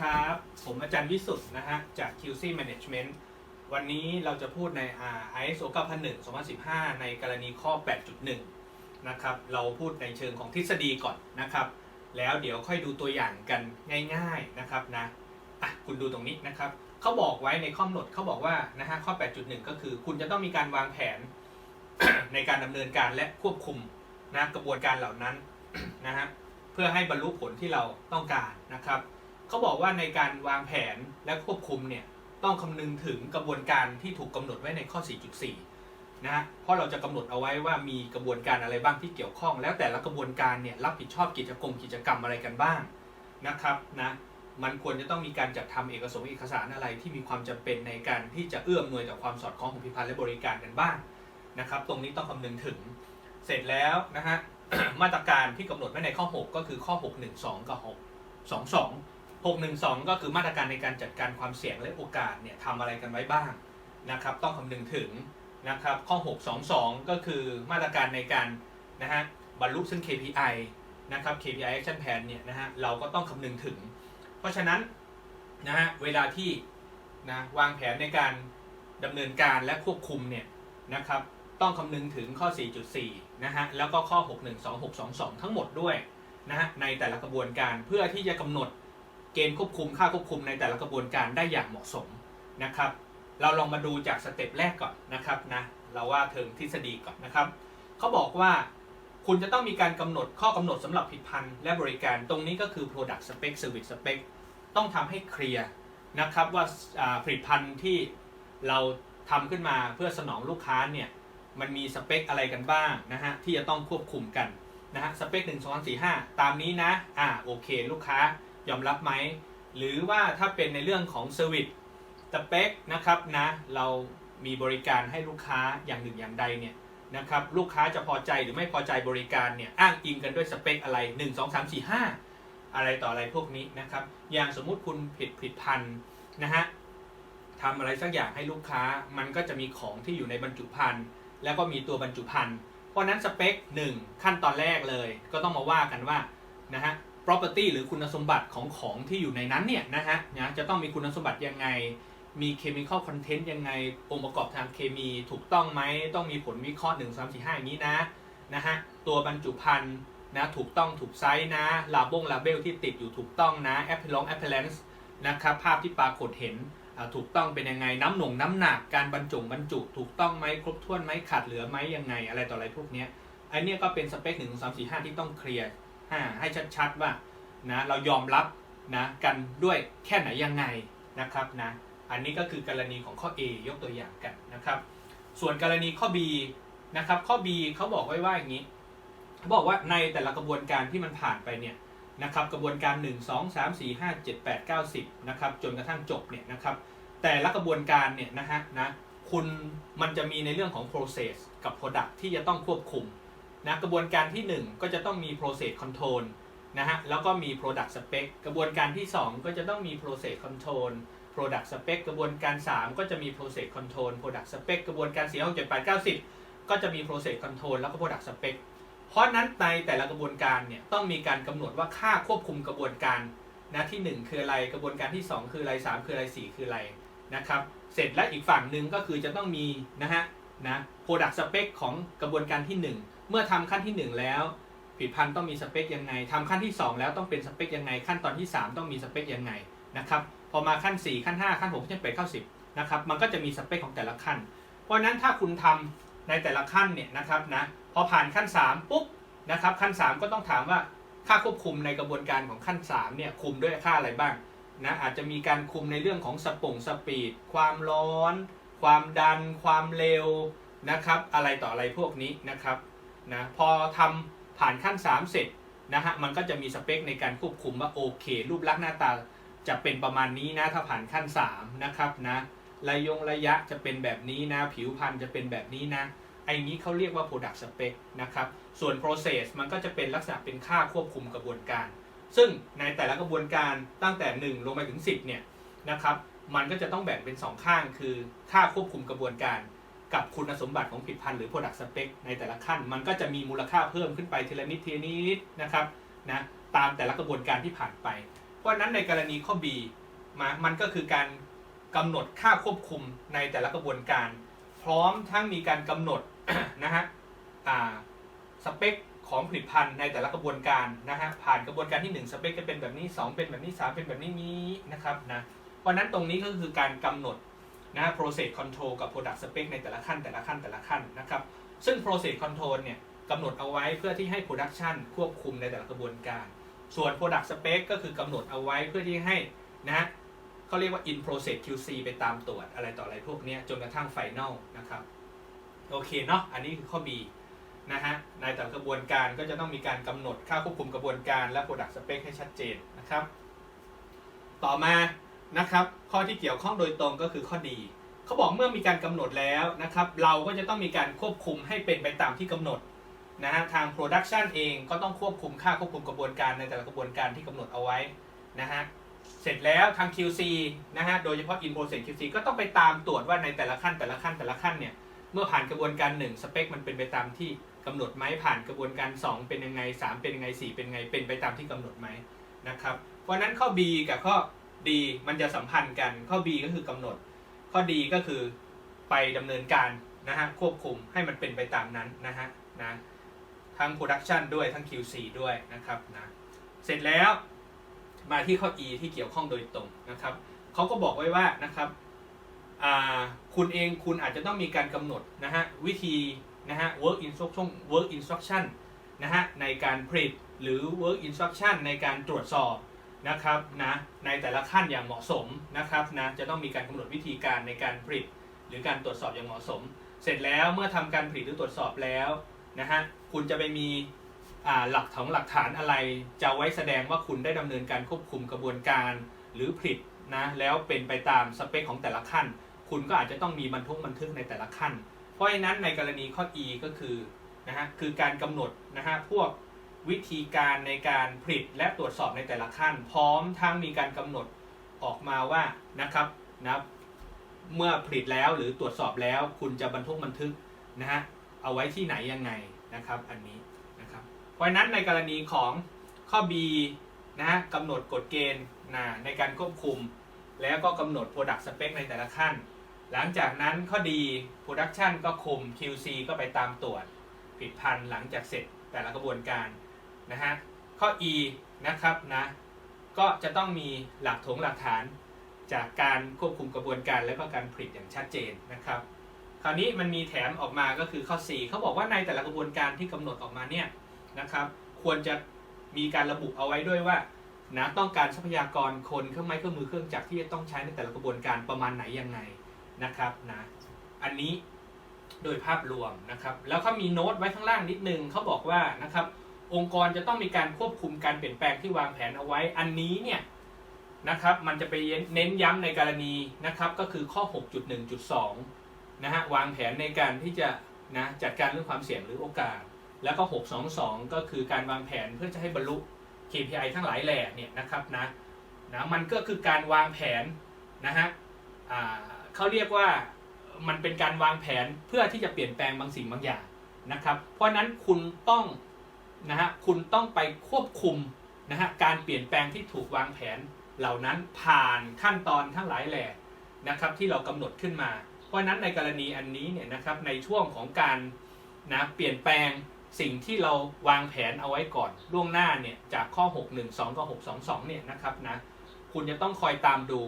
ครับ ผมอาจารย์วิสุทธ์นะฮะ จาก QC Management วันนี้เราจะพูดใน ISO 9001 2015 ในกรณีข้อ 8.1 นะครับ เราพูดในเชิงของทฤษฎีก่อนนะครับ แล้วเดี๋ยวค่อยดูตัวอย่างกันง่าย ๆนะครับนะอะคุณดูตรงนี้นะครับ เขาบอกไว้ในข้อกำหนดเขาบอกว่านะฮะข้อ 8.1 ก็คือคุณจะต้องมีการวางแผน ในการดำเนินการและควบคุมนะกระบวนการเหล่านั้นนะฮะเพื่อให้บรรลุผลที่เราต้องการนะครับ เขาบอกว่าในการวางแผนและควบคุมเนี่ยต้องคำนึงถึงกระบวนการที่ถูกกำหนดไว้ในข้อ 4.4 นะฮะ เพราะเราจะกำหนดเอาไว้ว่ามีกระบวนการอะไรบ้างที่เกี่ยวข้อง แล้วแต่ละกระบวนการเนี่ยรับผิดชอบกิจกรรมกิจกรรมอะไรกันบ้างนะครับนะ มันควรจะต้องมีการจัดทำเอกสารเอกสารอะไรที่มีความจำเป็นในการที่จะเอื้อมหน่วยต่อความสอดคล้องของผลิตภัณฑ์และบริการกันบ้างนะครับ ตรงนี้ต้องคำนึงถึง เสร็จแล้วนะฮะ มาตรการที่กำหนดไว้ในข้อ 6 ก็คือข้อ 612 กับ 622 612 ก็คือมาตรการในการจัดการความเสี่ยงและโอกาสเนี่ยทำอะไรกันไว้บ้างนะครับ ต้องคำนึงถึงนะครับ ข้อ 622 ก็คือมาตรการในการนะฮะบรรลุซึ่ง KPI นะครับ KPI action plan เนี่ยนะฮะเราก็ต้องคำนึงถึง เพราะฉะนั้นนะฮะเวลาที่นะวางแผนในการดำเนินการและควบคุมเนี่ยนะครับต้องคำนึงถึงข้อ 4.4 นะฮะ แล้วก็ข้อ 612622 ทั้งหมดด้วยนะฮะ ในแต่ละกระบวนการเพื่อที่จะกำหนด เกณฑ์ควบคุมค่าควบคุมในแต่ละกระบวนการได้อย่างเหมาะสมนะครับ เราลองมาดูจากสเต็ปแรกก่อนนะครับนะเราว่าเทิงทฤษฎีก่อนนะครับเขาบอกว่าคุณจะต้องมีการกำหนดข้อกำหนดสำหรับผลิตภัณฑ์และบริการตรงนี้ก็คือ product spec service spec ต้องทำให้เคลียร์นะครับว่าผลิตภัณฑ์ที่เราทำขึ้นมาเพื่อสนองลูกค้าเนี่ยมันมีสเปคอะไรกันบ้างนะฮะที่จะต้องควบคุมกันนะฮะสเปค1 2 4 5ตามนี้นะอ่าโอเค ลูกค้า ยอมรับไหม หรือว่าถ้าเป็นในเรื่องของเซอร์วิสสเปคนะครับนะเรามีบริการให้ลูกค้าอย่างหนึ่งอย่างใดเนี่ยนะครับลูกค้าจะพอใจหรือไม่พอใจบริการเนี่ยอ้างอิงกันด้วยสเปคอะไร 1 2 3 4 5 อะไรต่ออะไรพวกนี้นะครับอย่างสมมุติคุณผิดผิดพันนะฮะทำอะไรสักอย่างให้ลูกค้ามันก็จะมีของที่อยู่ในบรรจุภัณฑ์แล้วก็มีตัวบรรจุภัณฑ์เพราะฉะนั้นสเปค 1 ขั้นตอนแรกเลย ก็ต้องมาว่ากันว่านะฮะ property หรือคุณสมบัติของของที่อยู่ในนั้นเนี่ยนะฮะนะจะต้องมีคุณสมบัติยังไง มี chemical content ยังไง องค์ประกอบทางเคมีถูกต้องไหม ต้องมีผลวิเคราะห์1 3 4 5อย่างนี้นะนะฮะ ตัวบรรจุภัณฑ์นะถูกต้องถูกไซส์นะลาบงลาเบลที่ติดอยู่ถูกต้องนะ a p p e l o n g appearance นะครับภาพที่ปรากฏเห็นถูกต้องเป็นยังไงน้ำหน่งน้ำหนักการบรรจงบรรจุ ถูกต้องไหมครบถ้วนไหมขาดเหลือไหมยังไง อะไรต่ออะไรพวกนี้ยอันเนี้ยก็เป็นสเปค1 2 4 5ที่ต้องเคลียร์ ให้ชัดๆว่านะเรายอมรับนะกันด้วยแค่ไหนยังไงนะครับนะอันนี้ก็คือกรณีของข้อ A ยกตัวอย่างกันนะครับ ส่วนกรณีข้อ B นะครับข้อ B เขาบอกไว้ว่าอย่างนี้เขาบอกว่าในแต่ละกระบวนการที่มันผ่านไปเนี่ยนะครับกระบวนการ 1 2 3 4 5 7 8 9 10นะครับจนกระทั่งจบเนี่ยนะครับแต่ละกระบวนการเนี่ยนะฮะนะคุณมันจะมีในเรื่องของ process กับ product ที่จะต้องควบคุม นะกระบวนการที่ 1 ก็จะต้องมี process control นะฮะแล้วก็มี product spec กระบวนการที่ 2 ก็จะต้องมี process control product spec กระบวนการ 3 ก็จะมี process control product spec กระบวนการ4 6 7 8 9 10 ก็จะมี process control แล้วก็ product spec เพราะนั้นในแต่ละกระบวนการเนี่ยต้องมีการกำหนดว่าค่าควบคุมกระบวนการนะที่ 1 คืออะไรกระบวนการที่ 2 คืออะไร 3 คืออะไร 4 คืออะไรนะครับเสร็จและอีกฝั่งหนึ่งก็คือจะต้องมีนะฮะนะ product spec ของกระบวนการที่ 1 เมื่อทำขั้นที่ 1 แล้วผลิตภัณฑ์ต้องมีสเปคยังไงทำขั้นที่ 2 แล้วต้องเป็นสเปคยังไง ขั้นตอนที่ 3 ต้องมีสเปคยังไงนะครับพอมาขั้น 4 ขั้น 5 ขั้น6ขั้น8ขั้น10นะครับมันก็จะมีสเปคของแต่ละขั้น เพราะนั้นถ้าคุณทำในแต่ละขั้นเนี่ยนะครับนะพอผ่านขั้น 3 ปุ๊บนะครับขั้น 3 ก็ต้องถามว่าค่าควบคุมในกระบวนการของขั้น3เนี่ยคุมด้วยค่าอะไรบ้างนะอาจจะมีการคุมในเรื่องของสปงสปีด ความร้อน ความดัน ความเร็วนะครับอะไรต่ออะไรพวกนี้นะครับ นะพอทำผ่านขั้น 3 เสร็จนะฮะมันก็จะมีสเปคในการควบคุมว่าโอเค รูปลักษณ์หน้าตาจะเป็นประมาณนี้นะถ้าผ่านขั้น 3 นะครับนะระยงระยะจะเป็นแบบนี้นะ ผิวพรรณจะเป็นแบบนี้นะไอ้นี้เขาเรียกว่า product spec นะครับส่วน process มันก็จะเป็นลักษณะเป็นค่าควบคุมกระบวนการ ซึ่งในแต่ละกระบวนการตั้งแต่ 1 ลงไปถึง 10เนี่ยนะครับมันก็จะต้องแบ่งเป็น 2 ข้างคือค่าควบคุมกระบวนการ กับคุณสมบัติของผลิตภัณฑ์หรือ product spec ในแต่ละขั้น มันก็จะมีมูลค่าเพิ่มขึ้นไปทีละนิดทีละนิดนะครับนะตามแต่ละกระบวนการที่ผ่านไป เพราะนั้นในกรณีข้อ B มามันก็คือการกำหนดค่าควบคุมในแต่ละกระบวนการ พร้อมทั้งมีการกำหนดนะฮะอ่าสเปคของผลิตภัณฑ์ในแต่ละกระบวนการนะฮะผ่านกระบวนการที่ 1 สเปคจะเป็นแบบนี้ 2 เป็นแบบนี้ 3 เป็นแบบนี้นี้นะครับนะเพราะฉะนั้นตรงนี้ก็คือการกำหนด นะฮะ process control กับ product spec ในแต่ละขั้นแต่ละขั้นแต่ละขั้นนะครับ ซึ่ง process control เนี่ยกำหนดเอาไว้เพื่อที่ให้ production ควบคุมในแต่ละกระบวนการ ส่วน product spec ก็คือกำหนดเอาไว้เพื่อที่ให้นะเขาเรียกว่า in process QC ไปตามตรวจอะไรต่ออะไรพวกเนี้ยจนกระทั่ง final นะครับโอเคเนาะอันนี้คือข้อ B นะฮะในแต่ละกระบวนการก็จะต้องมีการกำหนดค่าควบคุมกระบวนการและ product spec ให้ชัดเจนนะครับ ต่อมา นะครับ ข้อที่เกี่ยวข้องโดยตรงก็คือข้อดีเขาบอกเมื่อมีการกำหนดแล้วนะครับ เราก็จะต้องมีการควบคุมให้เป็นไปตามที่กำหนดนะฮะทาง Production เองก็ต้องควบคุมค่าควบคุมกระบวนการในแต่ละกระบวนการที่กำหนดเอาไว้นะฮะเสร็จแล้วทาง QC นะฮะโดยเฉพาะ in process QC ก็ต้องไปตามตรวจว่าในแต่ละขั้นแต่ละขั้นแต่ละขั้นเนี่ยเมื่อผ่านกระบวนการ 1 สเปค มันเป็นไปตามที่กำหนดไหมผ่านกระบวนการ 2 เป็นยังไง 3 เป็นยังไง 4 เป็นยังไงเป็นไปตามที่กำหนดไหมนะครับเพราะฉะนั้นข้อ B กับข้อ D มันจะสัมพันธ์กันข้อ B ก็คือกำหนด ข้อ D ก็คือไปดำเนินการนะฮะควบคุมให้มันเป็นไปตามนั้นนะฮะนะทั้ง Production ด้วยทั้ง QC ด้วยนะครับนะเสร็จแล้วมาที่ข้อ E ที่เกี่ยวข้องโดยตรงนะครับเขาก็บอกไว้ว่านะครับอ่าคุณเองคุณอาจจะต้องมีการกำหนดนะฮะวิธีนะฮะ work instruction work instruction นะฮะในการผลิตหรือ work instruction ในการตรวจสอบ นะครับนะในแต่ละขั้นอย่างเหมาะสมนะครับนะจะต้องมีการกำหนดวิธีการในการผลิต หรือการตรวจสอบอย่างเหมาะสม เสร็จแล้วเมื่อทำการผลิตหรือตรวจสอบแล้วนะฮะคุณจะไปมีอ่าหลักของหลักฐานอะไร จะไว้แสดงว่าคุณได้ดำเนินการควบคุมกระบวนการ หรือผลิตนะแล้วเป็นไปตามสเปคของแต่ละขั้น คุณก็อาจจะต้องมีบันทึกบันทึกในแต่ละขั้น เพราะฉะนั้นในกรณีข้อ E ก็คือนะฮะคือการกำหนดนะฮะพวก วิธีการในการผลิตและตรวจสอบในแต่ละขั้น พร้อมทั้งมีการกำหนดออกมาว่านะครับนะเมื่อผลิตแล้วหรือตรวจสอบแล้วคุณจะบันทึกบันทึกนะฮะเอาไว้ที่ไหนยังไงนะครับอันนี้นะครับเพราะฉะนั้นในกรณีของข้อ B นะฮะกำหนดกฎเกณฑ์นะในการควบคุม แล้วก็กำหนด Product Spec ในแต่ละขั้น หลังจากนั้นข้อดี Production ก็คุม QC ก็ไปตามตรวจผลิตภัณฑ์หลังจากเสร็จแต่ละกระบวนการ นะฮะข้อ E นะครับนะก็จะต้องมีหลักถงหลักฐานจากการควบคุมกระบวนการและก็การผลิตอย่างชัดเจนนะครับ คราวนี้มันมีแถมออกมาก็คือข้อ 4 เขาบอกว่าในแต่ละกระบวนการที่กำหนดออกมาเนี่ยนะครับ ควรจะมีการระบุเอาไว้ด้วยว่านะต้องการทรัพยากรคนเครื่องไม้เครื่องมือเครื่องจักรที่จะต้องใช้ในแต่ละกระบวนการประมาณไหนยังไงนะครับนะอันนี้โดยภาพรวมนะครับ แล้วเขามีโน้ตไว้ข้างล่างนิดนึงเขาบอกว่านะครับ องค์กรจะต้องมีการควบคุมการเปลี่ยนแปลงที่วางแผนเอาไว้ อันนี้เนี่ยนะครับมันจะไปเน้นย้ำในกรณีนะครับก็คือข้อ 6.1.2 นะฮะวางแผนในการที่จะนะจัดการเรื่องความเสี่ยงหรือโอกาส แล้วก็ 622 ก็คือการวางแผนเพื่อจะให้บรรลุ KPI ทั้งหลายแหล่เนี่ยนะครับนะนะมันก็คือการวางแผนนะฮะเขาเรียกว่ามันเป็นการวางแผนเพื่อที่จะเปลี่ยนแปลงบางสิ่งบางอย่างนะครับ เพราะนั้นคุณต้อง นะฮะคุณต้องไปควบคุมนะฮะการเปลี่ยนแปลงที่ถูกวางแผนเหล่านั้นผ่านขั้นตอนทั้งหลายแหล่นะครับที่เรากำหนดขึ้นมา เพราะฉะนั้นในกรณีอันนี้เนี่ยนะครับในช่วงของการนะเปลี่ยนแปลงสิ่งที่เราวางแผนเอาไว้ก่อนล่วงหน้าเนี่ยจากข้อ 612กับ622เนี่ยนะครับนะคุณจะต้องคอยตามดู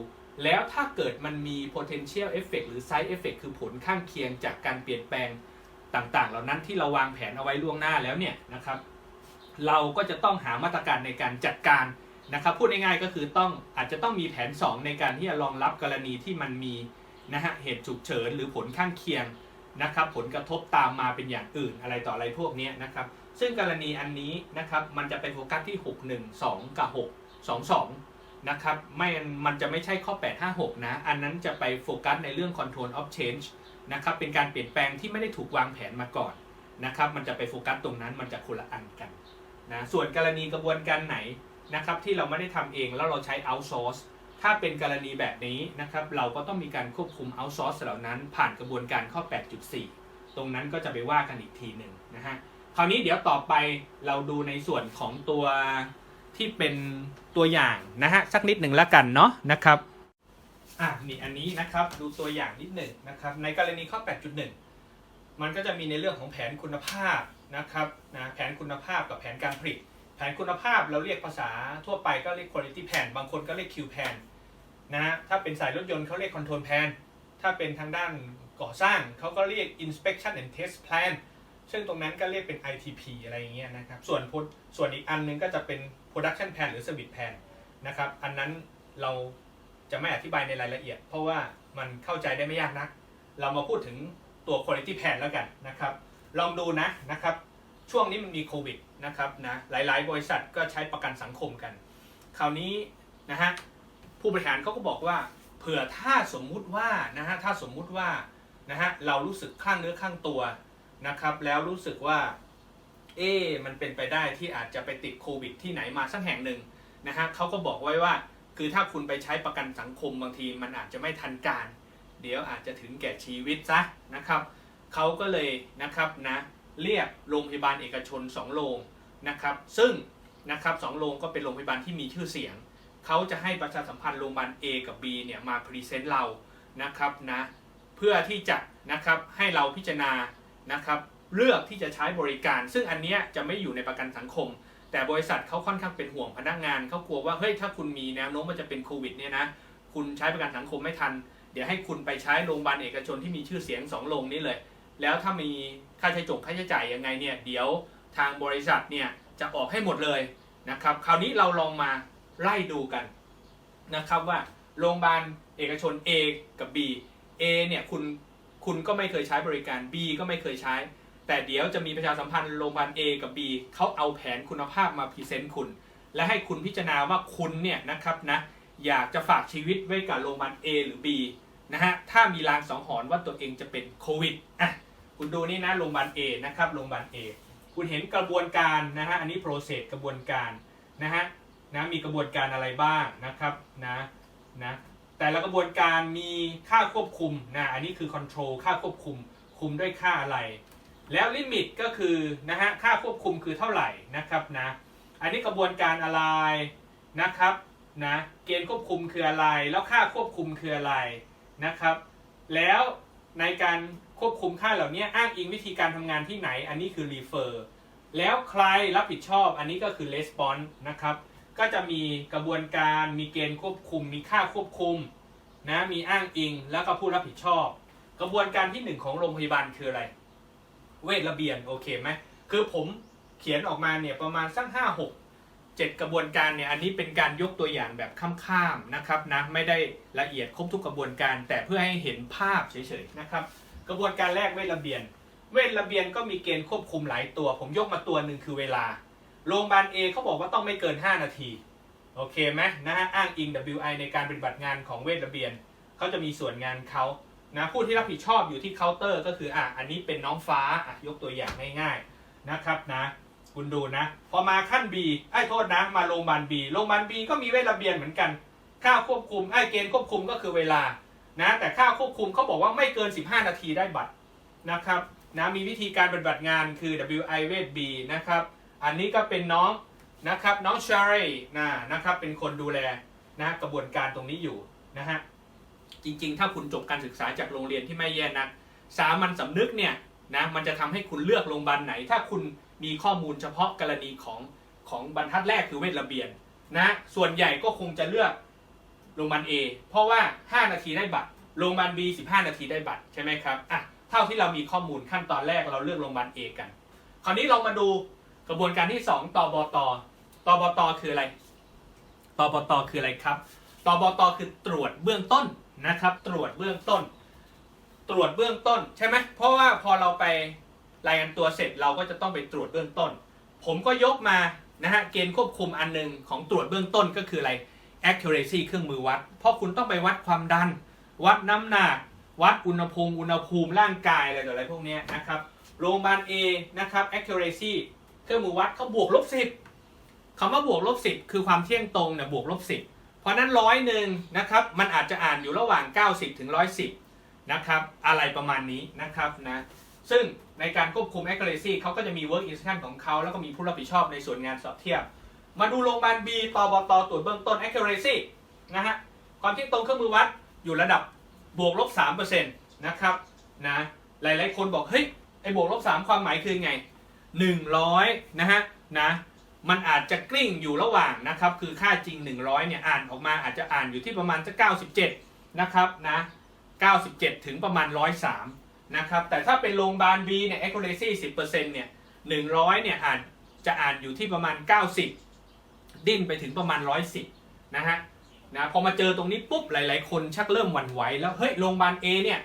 แล้วถ้าเกิดมันมี potential effect หรือ side effect คือผลข้างเคียงจากการเปลี่ยนแปลงต่างๆ เหล่านั้นที่เราวางแผนเอาไว้ล่วงหน้าแล้วเนี่ยนะครับ เราก็จะต้องหามาตรการในการจัดการนะครับพูดง่ายๆก็คือต้องอาจจะต้องมีแผน 2 ในการที่จะรองรับกรณีที่มันมีนะฮะเหตุฉุกเฉินหรือผลข้างเคียงนะครับผลกระทบตามมาเป็นอย่างอื่นอะไรต่ออะไรพวกนี้นะครับซึ่งกรณีอันนี้นะครับมันจะไปโฟกัสที่ 612 กับ 622นะครับไม่มันจะไม่ใช่ข้อ 856 นะ อันนั้นจะไปโฟกัสในเรื่อง control of change นะครับเป็นการเปลี่ยนแปลงที่ไม่ได้ถูกวางแผนมาก่อนนะครับมันจะไปโฟกัสตรงนั้นมันจะคนละอันกัน นะส่วนกรณีกระบวนการไหนนะครับที่เราไม่ได้ทำเองแล้วเราใช้ outsource ถ้าเป็นกรณีแบบนี้นะครับเราก็ต้องมีการควบคุม outsource เหล่านั้น ผ่านกระบวนการข้อ 8.4 ตรงนั้นก็จะไปว่ากันอีกทีหนึ่งนะฮะคราวนี้เดี๋ยวต่อไปเราดูในส่วนของตัวที่เป็นตัวอย่างนะฮะสักนิดหนึ่งแล้วกันเนาะนะครับอะนี่อันนี้นะครับดูตัวอย่างนิดหนึ่งนะครับในกรณีข้อ 8.1 มันก็จะมีในเรื่องของแผนคุณภาพ นะครับนะแผนคุณภาพกับแผนการผลิต แผนคุณภาพเราเรียกภาษาทั่วไปก็เรียก quality plan บางคนก็เรียก Q plan นะฮะถ้าเป็นสายรถยนต์เขาเรียก control plan ถ้าเป็นทางด้านก่อสร้างเขาก็เรียก inspection and test plan ซึ่งตรงนั้นก็เรียกเป็น ITP อะไรอย่างเงี้ยนะครับ ส่วนส่วนอีกอันหนึงก็จะเป็น production plan หรือ service plan นะครับ อันนั้นเราจะไม่อธิบายในรายละเอียด เพราะว่ามันเข้าใจได้ไม่ยากนัก เรามาพูดถึงตัว quality plan แล้วกันนะครับ ลองดูนะนะครับ ช่วงนี้มันมีโควิดนะครับนะหลาย ๆ บริษัทก็ใช้ประกันสังคมกัน คราวนี้นะฮะผู้บริหารเขาก็บอกว่า เผื่อถ้าสมมุติว่านะฮะถ้าสมมุติว่านะฮะเรารู้สึกข้างเนื้อข้างตัวนะครับ แล้วรู้สึกว่าเอ๊มันเป็นไปได้ที่อาจจะไปติดโควิดที่ไหนมาสักแห่งหนึ่งนะฮะเขาก็บอกไว้ว่าคือถ้าคุณไปใช้ประกันสังคมบางทีมันอาจจะไม่ทันการ เดี๋ยวอาจจะถึงแก่ชีวิตซะนะครับ เขาก็เลยนะครับนะเรียกโรงพยาบาลเอกชน 2 โรงนะครับ ซึ่งนะครับสองโรงก็เป็นโรงพยาบาลที่มีชื่อเสียง เขาจะให้ประชาสัมพันธ์โรงพยาบาล A กับ B เนี่ยมาพรีเซนต์เรานะครับนะเพื่อที่จะนะครับให้เราพิจารณานะครับเลือกที่จะใช้บริการ ซึ่งอันเนี้ยจะไม่อยู่ในประกันสังคม แต่บริษัทเขาค่อนข้างเป็นห่วงพนักงานเขากลัวว่าเฮ้ยถ้าคุณมีแนวโน้มว่าจะเป็นโควิดเนี่ยนะคุณใช้ประกันสังคมไม่ทัน เดี๋ยวให้คุณไปใช้โรงพยาบาลเอกชนที่มีชื่อเสียงสองโรงนี้เลย แล้วถ้ามีค่าใช้จ่ายค่าใช้จ่ายยังไงเนี่ยเดี๋ยวทางบริษัทเนี่ยจะออกให้หมดเลยนะครับคราวนี้เราลองมาไล่ดูกันนะครับว่าโรงพยาบาลเอกชน A กับ B A เนี่ยคุณคุณก็ไม่เคยใช้บริการ B ก็ไม่เคยใช้ แต่เดี๋ยวจะมีประชาสัมพันธ์โรงพยาบาล A กับ B เขาเอาแผนคุณภาพมาพรีเซนต์คุณ และให้คุณพิจารณาว่าคุณเนี่ยนะครับนะอยากจะฝากชีวิตไว้กับโรงพยาบาล A หรือ B นะฮะถ้ามีลางสังหรณ์ว่าตัวเองจะเป็นโควิดอะ คุณดูนี่นะโรงพยาบาล A นะครับโรงพยาบาล A คุณเห็นกระบวนการนะฮะอันนี้ process กระบวนการนะฮะนะมีกระบวนการอะไรบ้างนะครับนะนะแต่ละกระบวนการมีค่าควบคุมนะอันนี้คือ control ค่าควบคุมคุมด้วยค่าอะไร แล้วลิมิตก็คือนะฮะค่าควบคุมคือเท่าไหร่นะครับนะอันนี้กระบวนการอะไรนะครับนะเกณฑ์ควบคุมคืออะไร แล้วค่าควบคุมคืออะไรนะครับ แล้ว ในการควบคุมค่าเหล่านี้อ้างอิงวิธีการทำงานที่ไหน อันนี้คือ refer แล้วใครรับผิดชอบอันนี้ก็คือ response นะครับ ก็จะมีกระบวนการมีเกณฑ์ควบคุม มีค่าควบคุมนะมีอ้างอิงแล้วก็ผู้รับผิดชอบ กระบวนการที่หนึ่งของโรงพยาบาลคืออะไร เวทระเบียนโอเคไหมคือผมเขียนออกมาเนี่ยประมาณสักห้าหก เจ็ดกระบวนการเนี่ยอันนี้เป็นการยกตัวอย่างแบบข้ามๆนะครับนะไม่ได้ละเอียดครบทุกกระบวนการ แต่เพื่อให้เห็นภาพเฉยๆนะครับ กระบวนการแรกเวทระเบียน เวทระเบียนก็มีเกณฑ์ควบคุมหลายตัว ผมยกมาตัวหนึ่งคือเวลาโรงพยาบาล A เขาบอกว่าต้องไม่เกิน 5 นาทีโอเคไหมนะฮะอ้างอิง WI ในการปฏิบัติงานของเวทระเบียนเขาจะมีส่วนงานเขานะผู้ที่รับผิดชอบอยู่ที่เคาน์เตอร์ก็คืออะอันนี้เป็นน้องฟ้าอะยกตัวอย่างง่ายๆนะครับนะ คุณดูนะ พอมาขั้น B ไอ้โทษนะ มาโรงพยาบาล B โรงพยาบาล B ก็มีเวทระเบียนเหมือนกัน ค่าควบคุมไอ้เกณฑ์ควบคุมก็คือเวลานะ แต่ค่าควบคุมเขาบอกว่าไม่เกิน 15 นาทีได้บัตรนะครับนะมีวิธีการปฏิบัติงานคือ WI เวท B นะครับ อันนี้ก็เป็นน้องนะครับน้องชารีนะนะครับเป็นคนดูแลนะกระบวนการตรงนี้อยู่นะฮะจริงๆ ถ้าคุณจบการศึกษาจากโรงเรียนที่ไม่แย่นักสามัญสำนึกเนี่ยนะมันจะทำให้คุณเลือกโรงพยาบาลไหน ถ้าคุณมีข้อมูลเฉพาะกรณีของของบรรทัดแรกคือเวทระเบียนนะส่วนใหญ่ก็คงจะเลือกโรงพยาบาล A เพราะว่า 5 นาทีได้บัตรโรงพยาบาล B 15 นาทีได้บัตรใช่ไหมครับอะเท่าที่เรามีข้อมูลขั้นตอนแรกเราเลือกโรงพยาบาล A กัน คราวนี้เรามาดูกระบวนการที่ 2ตบตตบตคืออะไรตบตคืออะไรครับตบตคือตรวจเบื้องต้นนะครับ ตรวจเบื้องต้น ตรวจเบื้องต้นใช่ไหมเพราะว่าพอเราไป รายงานตัวเสร็จเราก็จะต้องไปตรวจเบื้องต้น ผมก็ยกมานะฮะเกณฑ์ควบคุมอันหนึงของตรวจเบื้องต้นก็คืออะไร accuracy เครื่องมือวัด เพราะคุณต้องไปวัดความดัน วัดน้ำหนัก วัดอุณหภูมิอุณหภูมิร่างกายอะไรต่ออะไรพวกนี้นะครับโรงพยาบาล A นะครับ accuracy เครื่องมือวัดเขาบวกลบสิบคำว่าบวกลบสิบคือความเที่ยงตรงเนี่ยบวกลบสิบเพราะนั้นร้อยหนึ่งนะครับมันอาจจะอ่านอยู่ระหว่าง 90 ถึง 110 นะครับอะไรประมาณนี้นะครับนะซึ่ง ในการควบคุม accuracy เขาก็จะมี work instruction ของเขา แล้วก็มีผู้รับผิดชอบในส่วนงานสอบเทียบ มาดูโรงพยาบาล B ตบตตรวจเบื้องต้น accuracy นะฮะความเที่ตรงเครื่องมือวัดอยู่ระดับบวกลบ3%นะครับนะหลายๆ คนบอก เฮ้ย ไอ้บวกลบ3ความหมายคือไง 100 นะฮะนะมันอาจจะกลิ้งอยู่ระหว่างนะครับ คือค่าจริง 100 เนี่ย อ่านออกมาอาจจะอ่านอยู่ที่ประมาณจะ97 นะครับนะ 97 ถึงประมาณ 103 นะครับ แต่ถ้าเป็นโรงพยาบาล B เนี่ย accuracy 10%เนี่ย100เนี่ยอ่านจะอ่านอยู่ที่ประมาณ 90 ดิ้นไปถึงประมาณ 110 นะฮะนะพอมาเจอตรงนี้ปุ๊บหลาย ๆ คนชักเริ่มหวั่นไหวแล้วเฮ้ยโรงพยาบาล A เนี่ย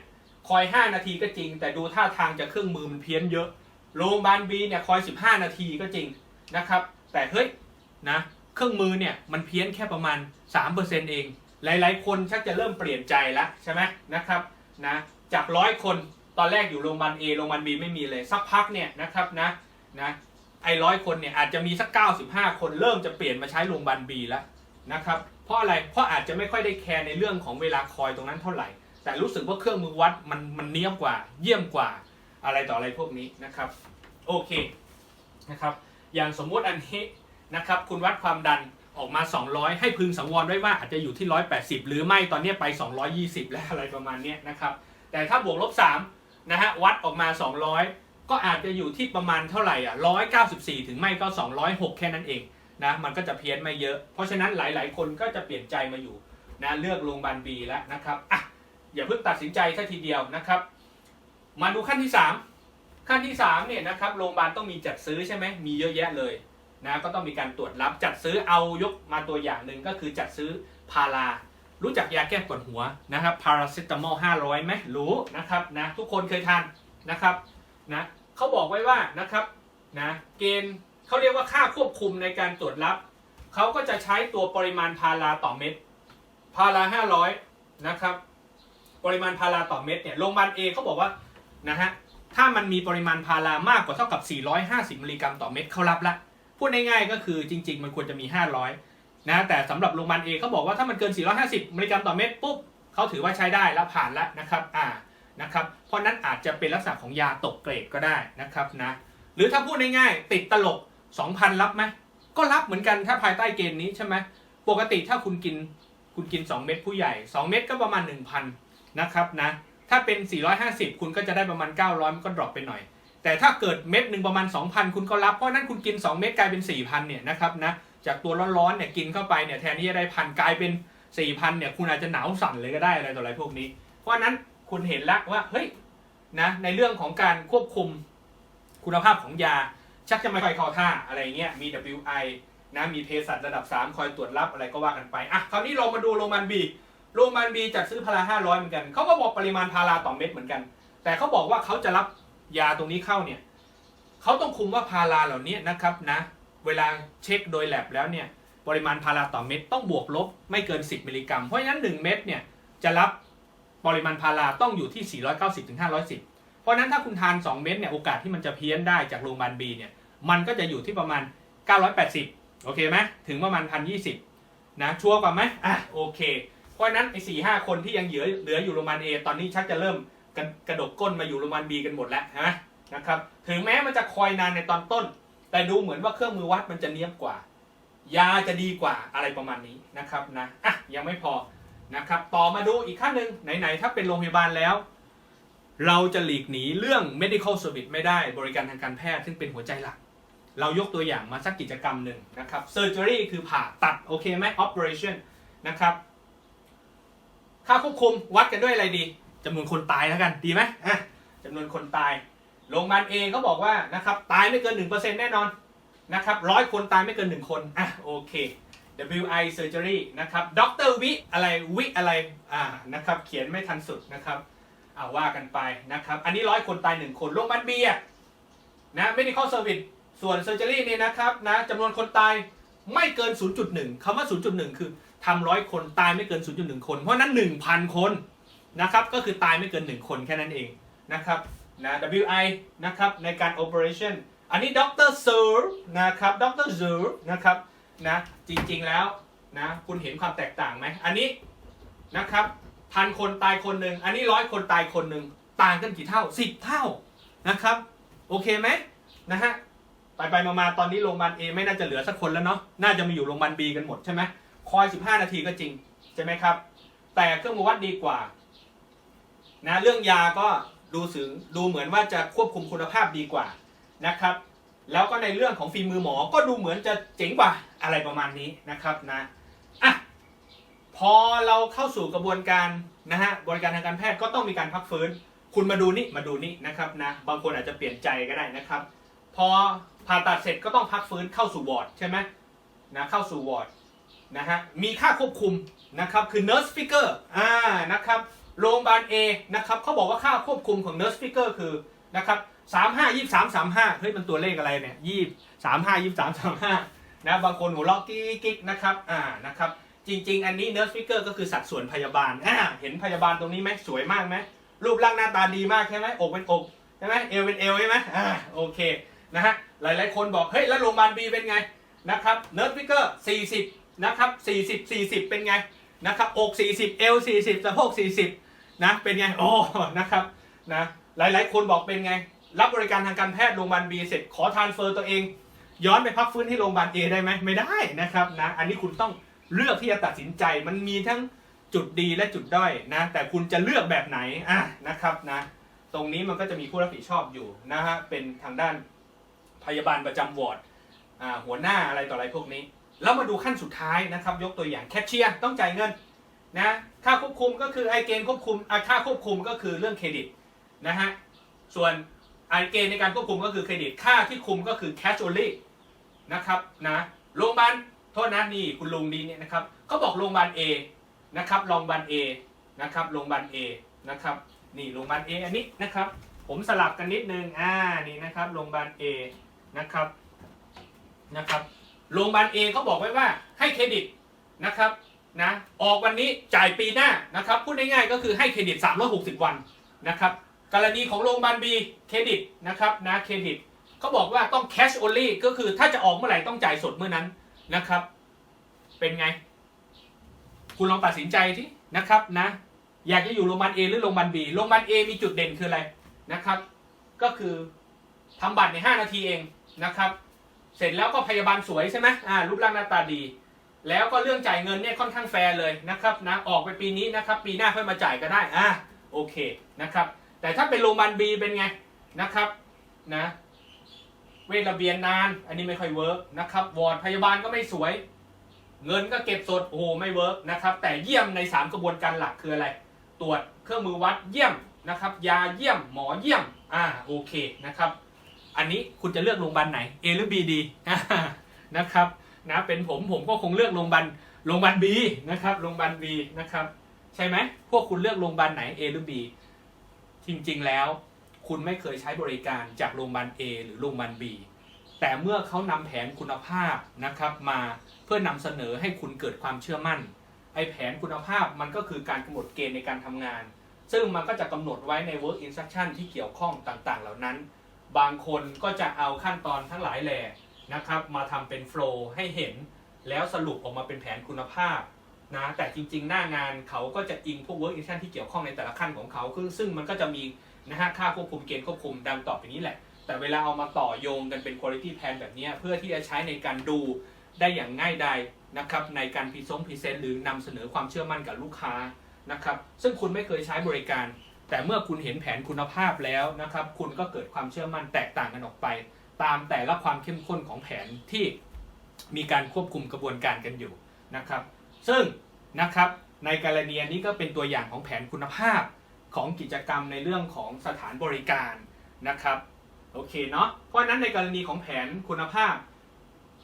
คอย 5 นาทีก็จริง แต่ดูท่าทางจะเครื่องมือมันเพี้ยนเยอะ โรงพยาบาล B เนี่ยคอย 15 นาทีก็จริงนะครับ แต่เฮ้ยนะเครื่องมือเนี่ยมันเพี้ยนแค่ประมาณ 3%เอง หลาย ๆ คนชักจะเริ่มเปลี่ยนใจแล้วใช่ไหมนะครับนะจากร้อยคน ตอนแรกอยู่โรงพยาบาล A โรงพยาบาล B ไม่มีเลยสักพักเนี่ยนะครับนะนะไอ้ร้อยคนเนี่ยอาจจะมีสัก 95 คนเริ่มจะเปลี่ยนมาใช้โรงพยาบาล B แล้วนะครับเพราะอะไรเพราะอาจจะไม่ค่อยได้แคร์ในเรื่องของเวลาคอยตรงนั้นเท่าไหร่ แต่รู้สึกว่าเครื่องมือวัดมันมันเนี้ยบกว่า เยี่ยมกว่าอะไรต่ออะไรพวกนี้นะครับโอเคนะครับอย่างสมมุติอันนี้นะครับคุณวัดความดันออกมา 200 ให้พึงสังวรไว้ว่าอาจจะอยู่ที่ 180 หรือไม่ตอนนี้ไป 220 แล้วอะไรประมาณนี้นะครับแต่ถ้าบวกลบ 3 นะฮะวัดออกมา 200 ก็อาจจะอยู่ที่ประมาณเท่าไหร่อะ194 ถึงไม่ก็ 206 แค่นั้นเองนะมันก็จะเพี้ยนไม่เยอะ เพราะฉะนั้นหลาย ๆ คนก็จะเปลี่ยนใจมาอยู่นะเลือกโรงพยาบาล B แล้วนะครับอะอย่าเพิ่งตัดสินใจแค่ทีเดียวนะครับ มาดูขั้นที่ 3 ขั้นที่3เนี่ยนะครับโรงพยาบาลต้องมีจัดซื้อใช่ไหมมีเยอะแยะเลยนะก็ต้องมีการตรวจรับจัดซื้อเอายกมาตัวอย่างหนึ่งก็คือจัดซื้อพารา รู้จักยาแก้ปวดหัวนะครับพาราเซตามอล500ไหมรู้นะครับนะทุกคนเคยทานนะครับนะเขาบอกไว้ว่านะครับนะเกณฑ์เขาเรียกว่าค่าควบคุมในการตรวจรับเขาก็จะใช้ตัวปริมาณพาราต่อเม็ดพารา500นะครับปริมาณพาราต่อเม็ดเนี่ยโรงพยาบาลเอเขาบอกว่านะฮะถ้ามันมีปริมาณพารามากกว่าเท่ากับ 450 มิลลิกรัมต่อเม็ดเขารับละพูดง่ายๆก็คือจริง ๆ มันควรจะมี 500 นะแต่สำหรับโรงพยาบาลเอเขาบอกว่าถ้ามันเกิน 450 มิลลิกรัมต่อเม็ดปุ๊บเขาถือว่าใช้ได้แล้วผ่านแล้วนะครับอ่านะครับเพราะนั้นอาจจะเป็นลักษณะของยาตกเกรดก็ได้นะครับนะหรือถ้าพูดง่ายๆติดตลก 2,000 รับไหมก็รับเหมือนกันถ้าภายใต้เกณฑ์นี้ใช่ไหมปกติถ้าคุณกินคุณกิน 2 เม็ดผู้ใหญ่ 2 เม็ดก็ประมาณ 1,000นะครับนะถ้าเป็น 450 คุณก็จะได้ประมาณ 900 มันก็ดรอปไปหน่อย แต่ถ้าเกิดเม็ดหนึ่งประมาณ 2,000 คุณก็รับ เพราะนั้นคุณกิน 2 เม็ดกลายเป็น 4,000 เนี่ยนะครับนะ จากตัวร้อนๆเนี่ยกินเข้าไปเนี่ยแทนที่จะได้พันกลายเป็น4,000เนี่ยคุณอาจจะหนาวสั่นเลยก็ได้อะไรต่ออะไรพวกนี้ เพราะนั้นคุณเห็นแล้วว่าเฮ้ยนะในเรื่องของการควบคุมคุณภาพของยา ชักจะไม่ค่อยเข้าท่าอะไรเงี้ยมี WI นะมีเภสัชระดับ 3 คอยตรวจรับอะไรก็ว่ากันไปอะคราวนี้เรามาดูโรงพยาบาลบีโรงพยาบาลบีจัดซื้อพารา500 เหมือนกันเขาก็บอกปริมาณพาราต่อเม็ดเหมือนกัน แต่เขาบอกว่าเขาจะรับยาตรงนี้เข้าเนี่ยเขาต้องคุมว่าพาราเหล่านี้นะครับนะ เวลาเช็คโดยแลบแล้วเนี่ยปริมาณพาราต่อเม็ดต้องบวกลบไม่เกิน 10 มิลลิกรัม เพราะฉะนั้น 1 เม็ดเนี่ยจะรับปริมาณพาราต้องอยู่ที่ 490ถึง510 เพราะฉะนั้นถ้าคุณทาน 2 เม็ดเนี่ยโอกาสที่มันจะเพี้ยนได้จากโรงพยาบาลบีเนี่ยมันก็จะอยู่ที่ประมาณ 980 โอเคไหมถึงประมาณ 1,020 นะชัวร์กว่าไหมอะโอเค เพราะฉะนั้นไอ้สี่ห้าคนที่ยังเหลือเหลืออยู่โรงพยาบาลเอตอนนี้ชักจะเริ่มกระกระดกก้นมาอยู่โรงพยาบาลบีกันหมดแล้วนะนะครับถึงแม้มันจะคอยนานในตอนต้น แต่ดูเหมือนว่าเครื่องมือวัดมันจะเนี้ยบกว่า ยาจะดีกว่าอะไรประมาณนี้นะครับนะอะยังไม่พอนะครับ ต่อมาดูอีกขั้นหนึ่งไหนๆถ้าเป็นโรงพยาบาลแล้ว เราจะหลีกหนีเรื่อง medical service ไม่ได้บริการทางการแพทย์ซึ่งเป็นหัวใจหลัก เรายกตัวอย่างมาสักกิจกรรมหนึ่งนะครับ surgery คือผ่าตัดโอเคไหม operation นะครับ ค่าควบคุมวัดกันด้วยอะไรดีจำนวนคนตายแล้วกันดีไหมอะจำนวนคนตาย โรงพยาบาลเองเขาบอกว่านะครับตายไม่เกิน1%แน่นอนนะครับร้อยคนตายไม่เกิน1คนอะโอเค WI surgery นะครับด็อกเตอร์วิอะไรวิอะไรอ่านะครับเขียนไม่ทันสุดนะครับอ่าว่ากันไปนะครับอันนี้ร้อยคนตาย1คนโรงพยาบาลเบียนะ medical service ส่วน surgery เนี่ยนะครับนะจำนวนคนตายไม่เกิน 0.1คำว่า 0.1 คือทำร้อยคนตายไม่เกิน 0.1 คน เพราะฉะนั้น 1,000 คนนะครับก็คือตายไม่เกิน 1 คนแค่นั้นเองนะครับ นะ WI นะครับในการ operation อันนี้ดรเซอร์นะครับดรเซอร์นะครับนะจริงๆแล้วนะคุณเห็นความแตกต่างไหมอันนี้นะครับพันคนตายคนหนึ่งอันนี้ร้อยคนตายคนหนึ่งต่างกันกี่เท่า 10 เท่านะครับ โอเคไหมนะฮะไปไปมามาตอนนี้โรงพยาบาล A ไม่น่าจะเหลือสักคนแล้วเนาะน่าจะมาอยู่โรงพยาบาล B กันหมดใช่ไหมคอย 15 นาทีก็จริงใช่ไหมครับ แต่เครื่องมือวัดดีกว่านะเรื่องยาก็ ดูสึงดูเหมือนว่าจะควบคุมคุณภาพดีกว่านะครับ แล้วก็ในเรื่องของฝีมือหมอก็ดูเหมือนจะเจ๋งกว่าอะไรประมาณนี้นะครับนะอะพอเราเข้าสู่กระบวนการนะฮะบริการทางการแพทย์ก็ต้องมีการพักฟื้น คุณมาดูนี่มาดูนี่นะครับนะบางคนอาจจะเปลี่ยนใจก็ได้นะครับ พอผ่าตัดเสร็จก็ต้องพักฟื้นเข้าสู่วอร์ดใช่ไหมนะเข้าสู่วอร์ดนะฮะมีค่าควบคุมนะครับคือ nurse figure อ่านะครับ โรงพยาบาล A นะครับเขาบอกว่าค่าควบคุมของ nurse figure คือนะครับสามห้ายี่สามสามห้าเฮ้ยมันตัวเลขอะไรเนี่ยยี่สามห้ายี่สามสามห้านะบางคนหัวเราะกิ๊กกิ๊กนะครับอ่านะครับจริง ๆ อันนี้ nurse figure ก็คือสัดส่วนพยาบาลอ่าเห็นพยาบาลตรงนี้ไหมสวยมากไหมรูปร่างหน้าตาดีมากใช่ไหมอกเป็นอกใช่ไหมเอวเป็นเอวใช่ไหมอ่าโอเคนะฮะหลายๆคนบอกเฮ้ยแล้วโรงพยาบาลบีเป็นไงนะครับเนิร์ดฟิกเกอร์40นะครับ40 40 เป็นไงนะครับอก 40 เอว40สะโพก40 นะเป็นไงโอ้นะครับนะหลายๆ คนบอกเป็นไง รับบริการทางการแพทย์โรงพยาบาลบีเสร็จขอทานเฟอร์ตัวเอง ย้อนไปพักฟื้นที่โรงพยาบาลเอได้ไหมไม่ได้นะครับนะอันนี้คุณต้องเลือกที่จะตัดสินใจมันมีทั้งจุดดีและจุดด้อยนะแต่คุณจะเลือกแบบไหนอะนะครับนะตรงนี้มันก็จะมีผู้รับผิดชอบอยู่นะฮะเป็นทางด้านพยาบาลประจำวอร์ดหัวหน้าอะไรต่ออะไรพวกนี้ แล้วมาดูขั้นสุดท้ายนะครับ ยกตัวอย่างแคชเชียร์ต้องจ่ายเงินนะ ค่าควบคุมก็คือไอเกณฑ์ควบคุมค่าควบคุมก็คือเรื่องเครดิตนะฮะส่วนไอเกณฑ์ในการควบคุมก็คือเครดิตค่าที่คุมก็คือ cash only นะครับนะโรงพยาบาลโทษนะนี่คุณลุงดีเนี่ยนะครับเขาบอกโรงพยาบาล A นะครับโรงพยาบาล A นะครับโรงพยาบาล A นะครับนี่โรงพยาบาล A อันนี้นะครับผมสลับกันนิดนึงอ่านี่นะครับโรงพยาบาล A นะครับนะครับโรงพยาบาล A เขาบอกไว้ว่าให้เครดิตนะครับ นะออกวันนี้จ่ายปีหน้านะครับพูดง่ายๆก็คือให้เครดิต 360 วันนะครับกรณีของโรงพยาบาล B เครดิตนะครับนะเครดิตเขาบอกว่าต้อง cash only ก็คือถ้าจะออกเมื่อไหร่ต้องจ่ายสดเมื่อนั้นนะครับ เป็นไง คุณลองตัดสินใจที่นะครับนะอยากจะอยู่โรงพยาบาล A หรือโรงพยาบาล B โรงพยาบาล A มีจุดเด่นคืออะไรนะครับ ก็คือทำบัตรใน 5 นาทีเองนะครับ เสร็จแล้วก็พยาบาลสวยใช่ไหมอ่ารูปร่างหน้าตาดี แล้วก็เรื่องจ่ายเงินเนี่ยค่อนข้างแฟร์เลยนะครับนะออกไปปีนี้นะครับปีหน้าค่อยมาจ่ายก็ได้อ่าโอเคนะครับแต่ถ้าเป็นโรงพยาบาลบีเป็นไงนะครับนะเวทระเบียนนาน อันนี้ไม่ค่อยเวิร์กนะครับวอร์ดพยาบาลก็ไม่สวย เงินก็เก็บสดโอ้โหไม่เวิร์กนะครับแต่เยี่ยมใน 3 กระบวนการหลักคืออะไร ตรวจเครื่องมือวัดเยี่ยมนะครับยาเยี่ยมหมอเยี่ยมอ่าโอเคนะครับ อันนี้คุณจะเลือกโรงพยาบาลไหน A หรือ B ดีนะครับ นะเป็นผมผมก็คงเลือกโรงพยาบาลโรงพยาบาล B นะครับโรงพยาบาล B นะครับ ใช่ไหมพวกคุณเลือกโรงพยาบาลไหน A หรือ B จริงๆแล้ว คุณไม่เคยใช้บริการจากโรงพยาบาล A หรือโรงพยาบาล B แต่เมื่อเขานำแผนคุณภาพนะครับมาเพื่อนำเสนอให้คุณเกิดความเชื่อมั่นไอแผนคุณภาพมันก็คือการกำหนดเกณฑ์ในการทำงาน ซึ่งมันก็จะกำหนดไว้ใน work instruction ที่เกี่ยวข้องต่างๆ เหล่านั้น บางคนก็จะเอาขั้นตอนทั้งหลายแหล่ นะครับมาทำเป็นโฟล์ให้เห็น แล้วสรุปออกมาเป็นแผนคุณภาพนะแต่จริงๆ หน้างานเขาก็จะอิงพวก work instruction ที่เกี่ยวข้องในแต่ละขั้นของเขาคือซึ่งมันก็จะมีนะฮะค่าควบคุมเกณฑ์ควบคุมดังต่อไปนี้แหละ แต่เวลาเอามาต่อโยงกันเป็น quality plan แบบนี้เพื่อที่จะใช้ในการดูได้อย่างง่ายดายนะครับในการพรีซงพรีเซนหรือนำเสนอความเชื่อมั่นกับลูกค้านะครับซึ่งคุณไม่เคยใช้บริการ แต่เมื่อคุณเห็นแผนคุณภาพแล้วนะครับคุณก็เกิดความเชื่อมั่นแตกต่างกันออกไป ตามแต่ละความเข้มข้นของแผนที่มีการควบคุมกระบวนการกันอยู่นะครับ ซึ่งนะครับในกรณีนี้ก็เป็นตัวอย่างของแผนคุณภาพของกิจกรรมในเรื่องของสถานบริการนะครับโอเคเนาะเพราะฉะนั้นในกรณีของแผนคุณภาพ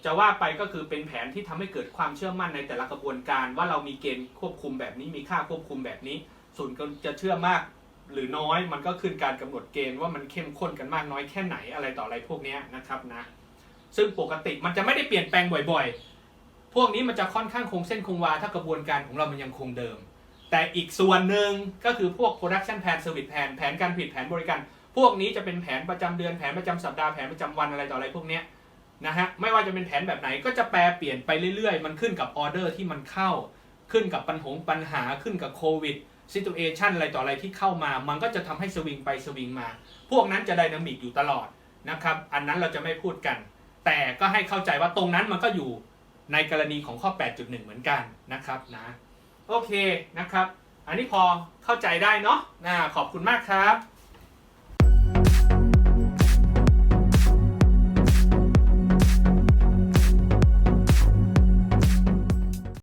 จะว่าไปก็คือเป็นแผนที่ทำให้เกิดความเชื่อมั่นในแต่ละกระบวนการ ว่าเรามีเกณฑ์ควบคุมแบบนี้มีค่าควบคุมแบบนี้ส่วนก็จะเชื่อมาก หรือน้อยมันก็ขึ้นการกำหนดเกณฑ์ว่ามันเข้มข้นกันมากน้อยแค่ไหนอะไรต่ออะไรพวกนี้นะครับนะ ซึ่งปกติมันจะไม่ได้เปลี่ยนแปลงบ่อยๆ พวกนี้มันจะค่อนข้างคงเส้นคงวาถ้ากระบวนการของเรามันยังคงเดิม แต่อีกส่วนหนึ่งก็คือพวก production plan service plan แผนการผลิตแผนบริการ พวกนี้จะเป็นแผนประจำเดือนแผนประจำสัปดาห์แผนประจำวันอะไรต่ออะไรพวกนี้นะฮะไม่ว่าจะเป็นแผนแบบไหนก็จะแปรเปลี่ยนไปเรื่อยๆ มันขึ้นกับออเดอร์ที่มันเข้าขึ้นกับปัญหาปัญหาขึ้นกับโควิด ซิตูเอชันอะไรต่ออะไรที่เข้ามา มันก็จะทำให้สวิงไปสวิงมา พวกนั้นจะไดนามิกอยู่ตลอดนะครับ อันนั้นเราจะไม่พูดกัน แต่ก็ให้เข้าใจว่าตรงนั้นมันก็อยู่ในกรณีของข้อ 8.1 เหมือนกันนะครับนะโอเคนะครับ อันนี้พอเข้าใจได้เนาะนะขอบคุณมากครับ